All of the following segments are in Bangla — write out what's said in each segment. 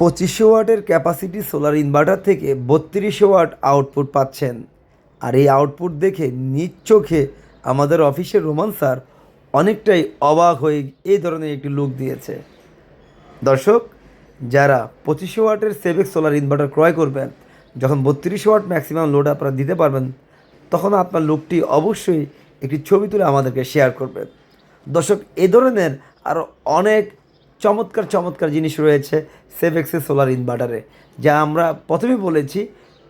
পঁচিশশো ওয়াটের ক্যাপাসিটি সোলার ইনভার্টার থেকে বত্রিশশো ওয়াট আউটপুট পাচ্ছেন। আর এই আউটপুট দেখে নিজ চোখে আমাদের অফিসের রোমান স্যার অনেকটাই অবাক হয়ে এই ধরনের একটি লুক দিয়েছে। দর্শক, যারা পঁচিশশো ওয়াটের সেভেক্স সোলার ইনভার্টার ক্রয় করবেন, যখন বত্রিশশো ওয়াট ম্যাক্সিমাম লোড আপনারা দিতে পারবেন, তখন আপনার লুকটি অবশ্যই একটি ছবি তুলে আমাদেরকে শেয়ার করবেন। দর্শক, এ ধরনের আরও অনেক চমৎকার চমৎকার জিনিস রয়েছে সেভেক্সের সোলার ইনভার্টারে যা আমরা প্রথমেই বলেছি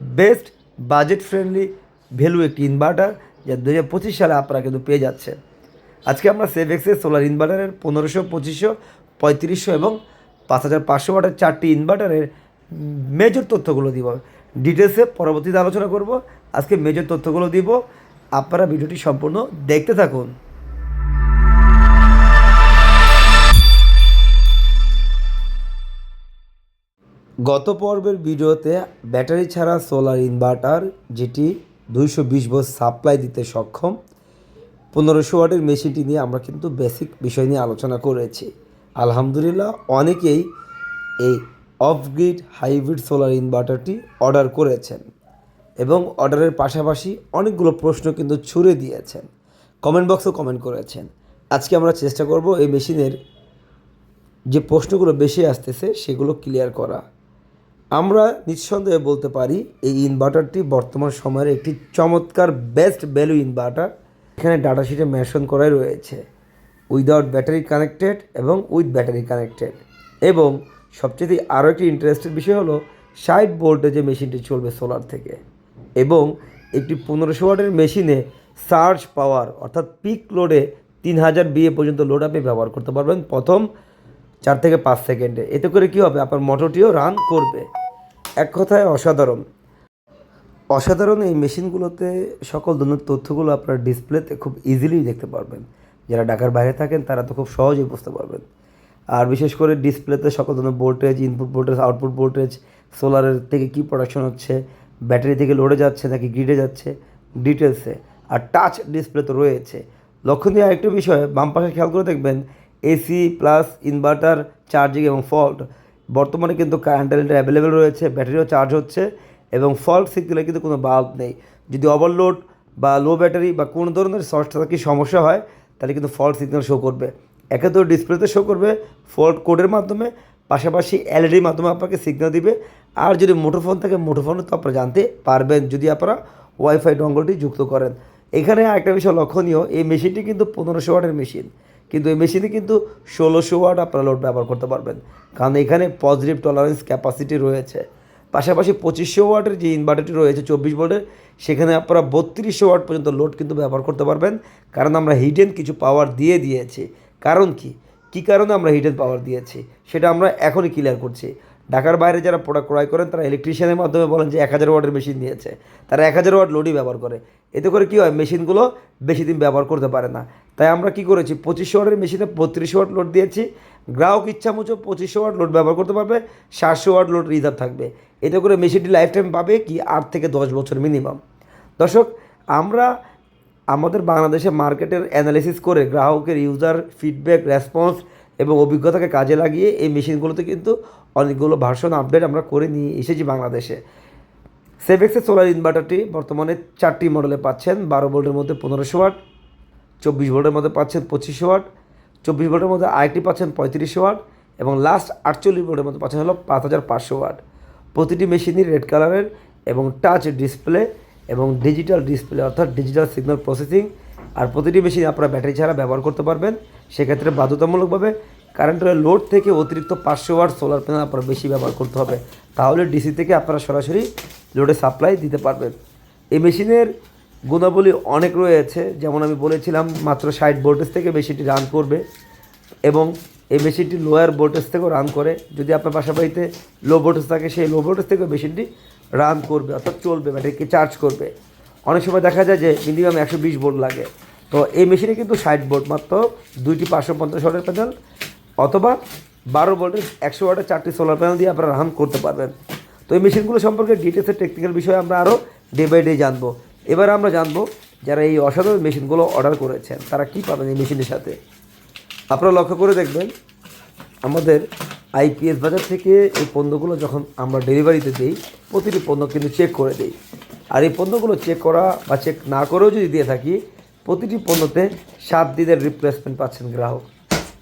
বেস্ট বাজেট ফ্রেন্ডলি ভ্যালু একটি ইনভার্টার যা দু হাজার পঁচিশ সালে আপনারা কিন্তু পেয়ে যাচ্ছে আজকে আমরা সেভেক্সের সোলার ইনভার্টারের পনেরোশো, পঁচিশশো, পঁয়ত্রিশশো এবং পাঁচ হাজার পাঁচশো ওয়াটের চারটি ইনভার্টারের মেজর তথ্যগুলো দিব। ডিটেলসে পরবর্তীতে আলোচনা করব। আজকে মেজর তথ্যগুলো দিব। আপনারা ভিডিওটি সম্পূর্ণ দেখতে থাকুন। গত পর্বের ভিডিওতে ব্যাটারি ছাড়া সোলার ইনভার্টার যেটি দুইশো বিশ ভোল্ট সাপ্লাই দিতে সক্ষম, পনেরোশো ওয়াটের মেশিনটি নিয়ে আমরা কিন্তু বেসিক বিষয় নিয়ে আলোচনা করেছি। আলহামদুলিল্লাহ, অনেকেই এই অফ গ্রিড হাইব্রিড সোলার ইনভার্টারটি অর্ডার করেছেন এবং অর্ডারের পাশাপাশি অনেকগুলো প্রশ্ন কিন্তু ছুড়ে দিয়েছেন। কমেন্ট বক্সেও কমেন্ট করেছেন। আজকে আমরা চেষ্টা করব এই মেশিনের যে প্রশ্নগুলো বেশি আসতেছে সেগুলো ক্লিয়ার করা। আমরা নিঃসন্দেহে বলতে পারি এই ইনভার্টারটি বর্তমান সময়ের একটি চমৎকার বেস্ট ভ্যালু ইনভার্টার এখানে ডাটা শিটে মেনশন করাই রয়েছে। উইদাউট ব্যাটারি কানেক্টেড এবং উইথ ব্যাটারি কানেক্টেড এবং সবচেয়ে আরও একটি ইন্টারেস্টেড বিষয় হলো ষাট ভোল্টেজে মেশিনটি চলবে সোলার থেকে। এবং একটি পনেরোশো ওয়াটের মেশিনে সার্জ পাওয়ার অর্থাৎ পিক লোডে তিন হাজার বিএ পর্যন্ত লোড আপনি ব্যবহার করতে পারবেন প্রথম চার থেকে পাঁচ সেকেন্ডে এতে করে কী হবে? আপনার মোটরটিও রান করবে। এক কথায় অসাধারণ। অসাধারণ এই মেশিনগুলোতে সকল ধরনের তথ্যগুলো আপনার ডিসপ্লেতে খুব ইজিলি দেখতে পারবেন। যারা ঢাকার বাইরে থাকেন, তারা তো খুব সহজেই বুঝতে পারবেন। আর বিশেষ করে ডিসপ্লেতে সকল ধরনের voltage input voltage output voltage সোলারের থেকে কী প্রোডাকশন হচ্ছে, ব্যাটারি থেকে লোডে যাচ্ছে নাকি গ্রিডে যাচ্ছে ডিটেলসে আর টাচ ডিসপ্লে তো রয়েছে। লক্ষণীয় আরেকটা বিষয়, বাম পাশে খেয়াল করে দেখবেন এসি প্লাস ইনভার্টার চার্জিং এবং ফল্ট বর্তমানে কিন্তু কারেন্ট অ্যাভেলেবেল রয়েছে, ব্যাটারিও চার্জ হচ্ছে এবং ফল্ট সিগনালে কিন্তু কোনো বাল্ব নেই। যদি ওভারলোড বা লো ব্যাটারি বা কোনো ধরনের শর্ট সার্কিট সমস্যা হয়, তাহলে কিন্তু ফল্ট সিগন্যাল শো করবে। একে তো ডিসপ্লেতে শো করবে ফল্ট কোডের মাধ্যমে, পাশাপাশি এলইডির মাধ্যমে আপনাকে সিগন্যাল দিবে। আর যদি মুঠোফোন থাকে মুঠোফোনে তো আপনারা জানতে পারবেন, যদি আপনারা ওয়াইফাই ডঙ্গলটি যুক্ত করেন। এখানে একটা বিষয় লক্ষণীয়, এই মেশিনটি কিন্তু পনেরোশো ওয়াটের মেশিন কিন্তু এই মেশিনে কিন্তু ষোলোশো ওয়াট আপনারা লোড ব্যবহার করতে পারবেন। কারণ এখানে পজিটিভ টলারেন্স ক্যাপাসিটি রয়েছে। পাশাপাশি পঁচিশশো ওয়াটের যে ইনভার্টারটি রয়েছে, চব্বিশ ভোল্টের, সেখানে আপনারা বত্রিশশো ওয়াট পর্যন্ত লোড কিন্তু ব্যবহার করতে পারবেন। কারণ আমরা হিডেন কিছু পাওয়ার দিয়ে দিয়েছি। কারণ কি? কী কারণে আমরা হিডেন পাওয়ার দিয়েছি? সেটা আমরা এখনই ক্লিয়ার করছি। ঢাকার বাইরে যারা প্রোডাক্ট ক্রয় করেন, তারা ইলেকট্রিশিয়ানের মাধ্যমে বলেন যে এক হাজার ওয়াটের মেশিন দিয়েছে তারা এক হাজার ওয়াট লোডই ব্যবহার করে। এতে করে কী হয়? মেশিনগুলো বেশি দিন ব্যবহার করতে পারে না। তাই আমরা কি করেছি? পঁচিশশো ওয়াটের মেশিনে বত্রিশশো ওয়াট লোড দিয়েছি। গ্রাহক ইচ্ছা মতো পঁচিশশো ওয়াট লোড ব্যবহার করতে পারবে, সাতশো ওয়াট লোড রিজার্ভ থাকবে। এতে করে মেশিনটি লাইফ টাইম পাবে কি? আট থেকে দশ বছর মিনিমাম দর্শক, আমরা আমাদের বাংলাদেশে মার্কেটের অ্যানালিসিস করে গ্রাহকের ইউজার ফিডব্যাক রেসপন্স এবং অভিজ্ঞতাকে কাজে লাগিয়ে এই মেশিনগুলোতে কিন্তু অনেকগুলো ভার্সন আপডেট আমরা করে নিয়ে এসেছি বাংলাদেশে। সেভেক্সের সোলার ইনভার্টারটি বর্তমানে চারটি মডেলে পাচ্ছেন, বারো ভোল্টের মধ্যে পনেরোশো ওয়াট, চব্বিশ ভোল্টের মধ্যে পাচ্ছেন পঁচিশশো ওয়াট, চব্বিশ ভোল্টের মধ্যে আরেকটি পাচ্ছেন পঁয়ত্রিশশো ওয়াট এবং লাস্ট আটচল্লিশ ভোল্টের মধ্যে পাচ্ছেন হলো পাঁচ হাজার পাঁচশো ওয়াট। প্রতিটি মেশিনই রেড কালারের এবং টাচ ডিসপ্লে এবং ডিজিটাল ডিসপ্লে অর্থাৎ ডিজিটাল সিগন্যাল প্রসেসিং আর প্রতিটি মেশিন আপনারা ব্যাটারি ছাড়া ব্যবহার করতে পারবেন। সেক্ষেত্রে বাধ্যতামূলকভাবে কারেন্টের লোড থেকে অতিরিক্ত পাঁচশো ওয়াট সোলার প্যানেল আপনার বেশি ব্যবহার করতে হবে। তাহলে ডিসি থেকে আপনারা সরাসরি লোডে সাপ্লাই দিতে পারবেন। এই মেশিনের গুণাবলী অনেক রয়েছে। যেমন আমি বলেছিলাম, মাত্র ষাট ভোল্টেজ থেকে মেশিনটি রান করবে এবং এই মেশিনটি লোয়ার ভোল্টেজ থেকেও রান করে। যদি আপনার পাশাপাশিতে লো ভোল্টেজ থাকে, সেই লো ভোল্টেজ থেকেও মেশিনটি রান করবে অর্থাৎ চলবে, ব্যাটারিকে চার্জ করবে। অনেক সময় দেখা যায় যে মিনিমাম একশো বিশ ভোল্ট লাগে। তো এই মেশিনে কিন্তু ষাট ভোল্ট মাত্র, দুইটি পাঁচশো পঞ্চাশ ওয়াটের প্যানেল, অথবা বারো ভোল্টের একশো ওয়াটের চারটি সোলার প্যানেল দিয়ে আপনারা রান করতে পারবেন। তো এই মেশিনগুলো সম্পর্কে ডিটেলসের টেকনিক্যাল বিষয়ে আমরা আরও ডে বাই ডে জানব। এবার আমরা জানব যারা এই অসাধারণ মেশিনগুলো অর্ডার করেছেন, তারা কী পাবেন এই মেশিনের সাথে? আপনারা লক্ষ্য করে দেখবেন, আমাদের আইপিএস বাজার থেকে এই পণ্যগুলো যখন আমরা ডেলিভারিতে দিই, প্রতিটি পণ্য কিন্তু চেক করে দিই। আর এই পণ্যগুলো চেক করা বা চেক না করেও যদি দিয়ে থাকি প্রতিটি পণ্যতে সাত দিনের রিপ্লেসমেন্ট পাচ্ছেন গ্রাহক।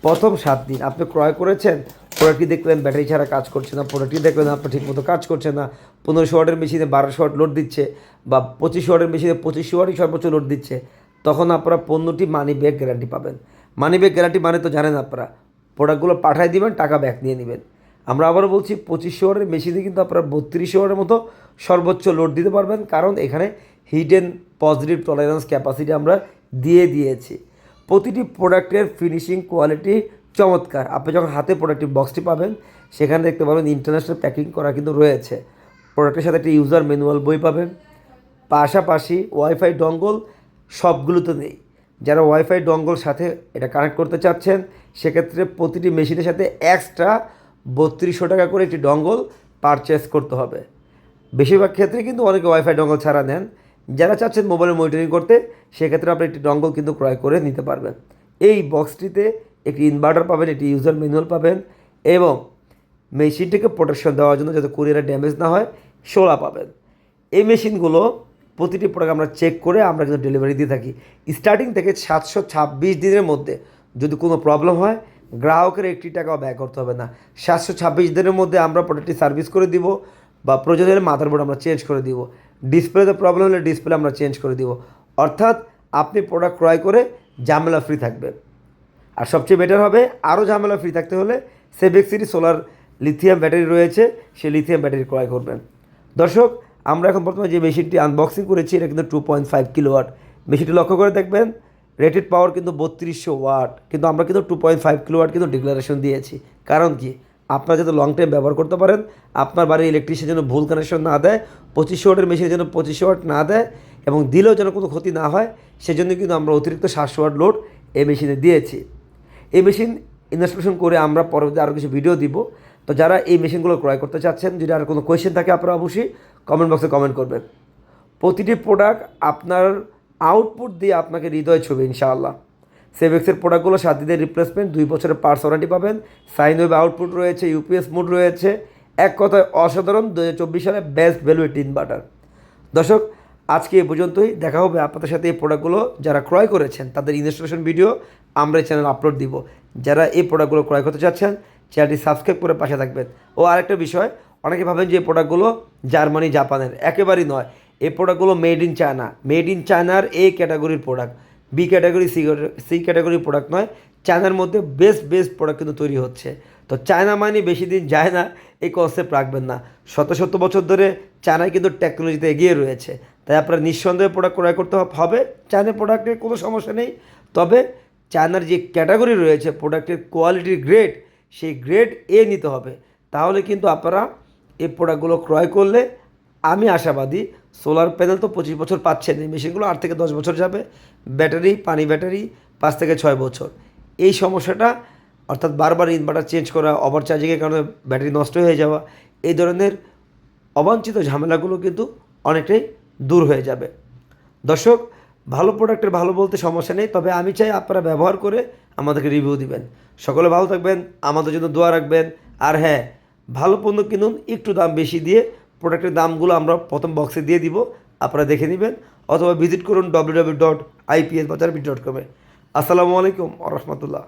প্রথম সাত দিন আপনি ক্রয় করেছেন প্রোডাক্টটি দেখলেন ব্যাটারি ছাড়া কাজ করছে না প্রোডাক্টটি দেখলেন আপনার ঠিকমতো কাজ করছে না, পনেরোশো ওয়াটের মেশিনে বারোশো ওয়াট লোড দিচ্ছে বা পঁচিশশো ওয়াটের মেশিনে পঁচিশশো ওয়াটই সর্বোচ্চ লোড দিচ্ছে, তখন আপনারা পণ্যটি মানি ব্যাগ গ্যারান্টি পাবেন। মানি ব্যাগ গ্যারান্টি মানে তো জানেন আপনারা প্রোডাক্টগুলো পাঠায় দিবেন, টাকা ব্যাক নিয়ে নেবেন। আমরা আবারও বলছি পঁচিশশো ওয়াটের মেশিনে কিন্তু আপনারা বত্রিশশো ওয়াটের মতো সর্বোচ্চ লোড দিতে পারবেন, কারণ এখানে হিডেন পজিটিভ টলারেন্স ক্যাপাসিটি আমরা দিয়ে দিয়েছি। প্রতিটি প্রোডাক্টের ফিনিশিং কোয়ালিটি চমৎকার। আপনি যখন হাতে প্রোডাক্টের বক্সটি পাবেন, সেখানে দেখতে পাবেন ইন্টারন্যাশনাল প্যাকিং করা কিন্তু রয়েছে। প্রোডাক্টের সাথে একটি ইউজার ম্যানুয়াল বই পাবেন। পাশাপাশি ওয়াইফাই ডঙ্গল সবগুলোতে নেই। যারা ওয়াইফাই ডঙ্গল সাথে এটা কানেক্ট করতে চাচ্ছেন, সেক্ষেত্রে প্রতিটি মেশিনের সাথে এক্সট্রা বত্রিশশো টাকা করে একটি ডঙ্গল পারচেস করতে হবে। বেশিরভাগ ক্ষেত্রে কিন্তু অনেকে ওয়াইফাই ডঙ্গল ছাড়া নেন। যারা চাচ্ছেন মোবাইলে মনিটরিং করতে, সেক্ষেত্রে আপনি একটি ডঙ্গল কিন্তু ক্রয় করে নিতে পারবেন। এই বক্সটিতে একটি ইনভার্টার পাবেন, একটি ইউজার ম্যানুয়াল পাবেন এবং মেশিনটিকে প্রোটেকশন দেওয়ার জন্য যাতে কুরিয়ারে ড্যামেজ না হয় সোলা পাবেন। এই মেশিনগুলো প্রতিটি প্রোডাক্ট আমরা চেক করে আমরা কিন্তু ডেলিভারি দিয়ে থাকি। স্টার্টিং থেকে সাতশো ছাব্বিশ দিনের মধ্যে যদি কোনো প্রবলেম হয়, গ্রাহকের একটি টাকাও ব্যয় করতে হবে না। সাতশো ছাব্বিশ দিনের মধ্যে আমরা প্রোডাক্টটি সার্ভিস করে দিব বা প্রয়োজনের মাথার বোর্ড আমরা চেঞ্জ করে দিব। ডিসপ্লেতে প্রবলেম হলে ডিসপ্লে আমরা চেঞ্জ করে দিব। অর্থাৎ আপনি প্রোডাক্ট ক্রয় করে ঝামেলা ফ্রি থাকবেন। আর সবচেয়ে বেটার হবে আরও ঝামেলা ফ্রি থাকতে হলে সেভেক্সিটি সোলার লিথিয়াম ব্যাটারি রয়েছে, সেই লিথিয়াম ব্যাটারি ক্রয় করবেন। দর্শক, আমরা এখন বর্তমানে যে মেশিনটি আনবক্সিং করেছি, এটা কিন্তু two point five kilowatt মেশিনটি লক্ষ্য করে দেখবেন রেটেড পাওয়ার কিন্তু বত্রিশশো ওয়াট কিন্তু আমরা কিন্তু two point five kilowatt কিন্তু ডিক্লারেশন দিয়েছি। কারণ কি? আপনারা যাতে লং টাইম ব্যবহার করতে পারেন, আপনার বাড়ির ইলেকট্রিশিয়ান যেন ভুল কানেকশন না দেয় পঁচিশশো ওয়াটের মেশিনের যেন পঁচিশশো ওয়াট না দেয় এবং দিলেও যেন কোনো ক্ষতি না হয়, সেজন্য কিন্তু আমরা অতিরিক্ত সাতশো ওয়াট লোড এই মেশিনে দিয়েছি। এই মেশিন ইনস্টলেশন করে আমরা পরবর্তী আরও কিছু ভিডিও দিব। তো যারা এই মেশিনগুলো ক্রয় করতে চাচ্ছেন, যদি আর কোনো কোয়েশ্চেন থাকে আপনারা অবশ্যই কমেন্ট বক্সে কমেন্ট করবেন। প্রতিটি প্রোডাক্ট আপনার আউটপুট দিয়ে আপনাকে হৃদয় ছবি, ইনশাআল্লাহ। সেভেক্সের প্রোডাক্টগুলো সাত দিনের রিপ্লেসমেন্ট দুই বছরের পার্স ওয়ারেন্টি পাবেন। সাইন ওয়েব আউটপুট রয়েছে ইউপিএস মোড রয়েছে। এক কথায় অসাধারণ দু হাজার চব্বিশ সালে বেস্ট ভ্যালু টিন বাটার দর্শক, আজকে এ পর্যন্তই। দেখা হবে আপনাদের সাথে এই প্রোডাক্টগুলো যারা ক্রয় করেছেন, তাদের ইনস্টলেশন ভিডিও আমরা এই চ্যানেল আপলোড দিব। যারা এই প্রোডাক্টগুলো ক্রয় করতে চাচ্ছেন চ্যানেলটি সাবস্ক্রাইব করে পাশে থাকবেন। ও আরেকটা বিষয়, অনেকে ভাবেন যে এই প্রোডাক্টগুলো জার্মানি, জাপানের। একেবারেই নয়। এই প্রোডাক্টগুলো made in China made in চায়নার এ ক্যাটাগরির product B category C C ক্যাটাগরির প্রোডাক্ট নয় চায়নার মধ্যে বেস্ট বেস্ট প্রোডাক্ট কিন্তু তৈরি হচ্ছে। তো চায়না মানে বেশি দিন যায় না, এই কনসেপ্ট রাখবেন না। শত শত বছর ধরে চায়নায় কিন্তু টেকনোলজিতে এগিয়ে রয়েছে। তাই আপনার নিঃসন্দেহে প্রোডাক্ট ক্রয় করতে হবে। চায়না প্রোডাক্টের কোনো সমস্যা নেই। তবে চায়নার যে ক্যাটাগরি রয়েছে প্রোডাক্টের কোয়ালিটির গ্রেড সেই গ্রেড এ নিতে হবে। তাহলে কিন্তু আপনারা এই প্রোডাক্টগুলো ক্রয় করলে, আমি আশাবাদী সোলার প্যানেল তো পঁচিশ বছর পাচ্ছেন এই মেশিনগুলো আট থেকে দশ বছর যাবে। ব্যাটারি, পানি ব্যাটারি, পাঁচ থেকে ছয় বছর। এই সমস্যাটা, অর্থাৎ বারবার ইনভার্টার চেঞ্জ করা ওভার চার্জিংয়ের কারণে ব্যাটারি নষ্ট হয়ে যাওয়া, এই ধরনের অবাঞ্ছিত ঝামেলাগুলো কিন্তু অনেকটাই দূর হয়ে যাবে। দর্শক, ভালো প্রোডাক্টের ভালো বলতে সমস্যা নেই, তবে আমি চাই আপনারা ব্যবহার করে আমাদেরকে রিভিউ দিবেন। সকলে ভালো থাকবেন, আমাদের জন্য দোয়া রাখবেন, আর হ্যাঁ ভালো পণ্য কিনুন, একটু দাম বেশি দিয়ে প্রোডাক্টের দামগুলো আমরা প্রথম বক্সে দিয়ে দিব, আপনারা দেখে নেবেন। অথবা ভিজিট করুন W dot IPS Bazar dot com আসসালামু আলাইকুম রহমতুল্লাহ।